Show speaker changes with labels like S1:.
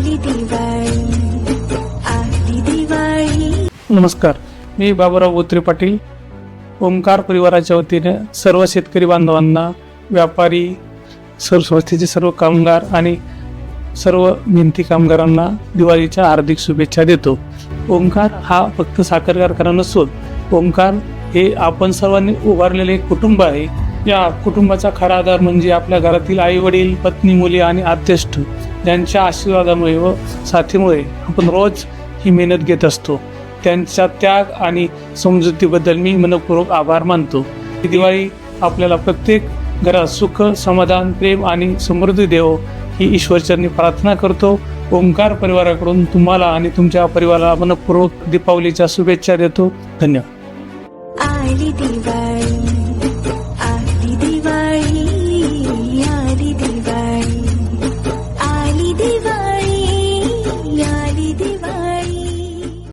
S1: आली दिवाळी आली दिवाळी.
S2: नमस्कार मी बाबुराव ओत्रे पाटील. ओंकार परिवाराच्या वतीने सर्व शेतकरी बांधवांना व्यापारी सर्व संस्थेचे सर्व कामगार आणि सर्व भिंती कामगारांना दिवाळीच्या हार्दिक शुभेच्छा देतो. ओंकार हा फक्त साखर कारखाना नसून ओंकार हे आपण सर्वांनी उभारलेले एक कुटुंब आहे. या कुटुंबाचा खरा आधार म्हणजे आपल्या घरातील आई वडील पत्नी मुली आणि आद्यष्ट ज्यांच्या आशीर्वादामुळे व साथीमुळे आपण रोज ही मेहनत घेत असतो. त्यांचा त्याग आणि समजुतीबद्दल मी मनपूर्वक आभार मानतो. ही दिवाळी आपल्याला प्रत्येक घरात सुख समाधान प्रेम आणि समृद्धी देव ही ईश्वरचरणी प्रार्थना करतो. ओंकार परिवाराकडून तुम्हाला आणि तुमच्या परिवाराला मनपूर्वक दीपावलीच्या शुभेच्छा देतो. धन्यवाद.